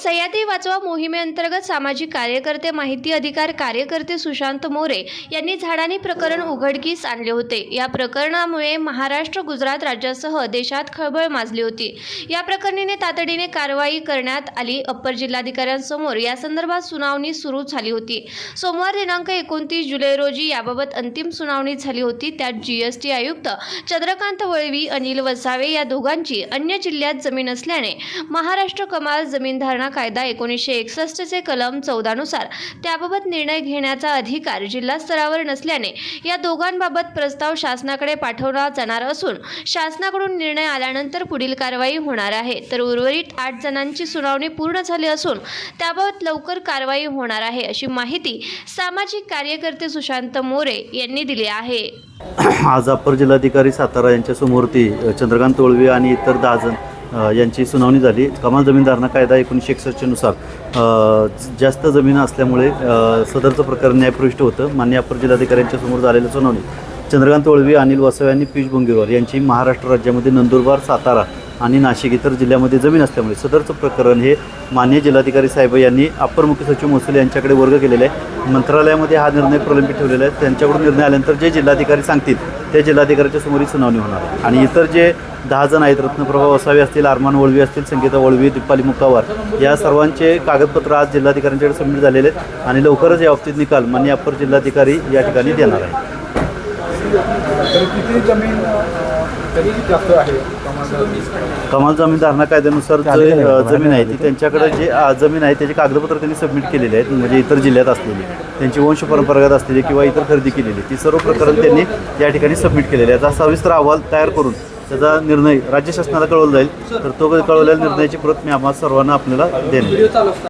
सह्याद्री वाचवा मोहिमेअंतर्गत सामाजिक कार्यकर्ते माहिती अधिकार कार्यकर्ते सुशांत मोरे यांनी झाडानी प्रकरण उघडकीस आणले होते. या प्रकरणामुळे महाराष्ट्र गुजरात राज्यासह देशात खळबळ माजली होती. या प्रकरणीने तातडीने कारवाई करण्यात आली. अप्पर जिल्हाधिकाऱ्यांसमोर या संदर्भात सुनावणी सुरू झाली होती. सोमवार दिनांक एकोणतीस जुलै रोजी याबाबत अंतिम सुनावणी झाली होती. त्यात जीएसटी आयुक्त चंद्रकांत वळवी अनिल वसावे या दोघांची अन्य जिल्ह्यात जमीन असल्याने महाराष्ट्र कमाल जमीन धारणा कायदा एकोणीसशे एकसष्टचे कलम चौदानुसार त्याबाबत निर्णय घेण्याचा अधिकार जिल्हा स्तरावर नसल्याने या दोघांबाबत प्रस्ताव शासनाकडे पाठवला जाणार असून शासनाकडून निर्णय आल्यानंतर पुढील कारवाई होणार आहे. तर उर्वरित आठ जणांची सुनावणी पूर्ण झाली असून त्याबाबत लवकर कारवाई होणार आहे अशी माहिती सामाजिक कार्यकर्ते सुशांत मोरे यांनी दिली आहे. आज अप्पर जिल्हाधिकारी सातारा यांच्यासमोर ती चंद्रकांत तोळवी आणि इतर दहा जण यांची सुनावणी झाली. कमाल जमीनदारना कायदा एकोणीसशे एकसष्टनुसार जास्त जमीन असल्यामुळे सदरचं प्रकरण न्यायप्रविष्ट होतं. मान्य अपर जिल्हाधिकाऱ्यांच्या समोर झालेल्या सुनावणी. चंद्रकांत वळवी अनिल वासवे आणि पियुष बोंगेवार यांची महाराष्ट्र राज्यामध्ये नंदुरबार सातारा आणि नाशिक इतर जिल्ह्यामध्ये जमीन असल्यामुळे सदरचं प्रकरण हे मान्य जिल्हाधिकारी साहेब यांनी अप्पर मुख्य सचिव महसूल यांच्याकडे वर्ग केलेले आहे. मंत्रालयामध्ये हा निर्णय प्रलंबित ठेवलेला आहे. त्यांच्याकडून निर्णय आल्यानंतर जे जिल्हाधिकारी सांगतील त्या जिल्हाधिकाऱ्याच्या समोर सुनावणी होणार आहे. आणि इतर जे दहा जण आहेत रत्नप्रभा वसावी असतील अरमान वळवी असतील संगीता वळवी दीपाली मुक्कावार या सर्वांचे कागदपत्र आज जिल्हाधिकाऱ्यांच्याकडे सबमिट झालेले आहेत आणि लवकरच या बाबतीत निकाल मान्य अप्पर जिल्हाधिकारी या ठिकाणी देणार आहे जास्त आहे कमाल जमीन? धारणा कायद्यानुसार जे जमीन आहे ती त्यांच्याकडे जे जमीन आहे त्याचे कागदपत्र त्यांनी सबमिट केलेले आहेत म्हणजे इतर जिल्ह्यात असलेली. त्यांची वंश परंपरागत असलेली किंवा इतर खरेदी केलेली. ती सर्व प्रकरण त्यांनी या ठिकाणी सबमिट केलेले आहे याचा सविस्तर अहवाल तयार करून त्याचा निर्णय राज्य शासनाला कळवला जाईल. तर तो कळवलेल्या निर्णयाची प्रत मी आम्हाला सर्वांना आपल्याला देणार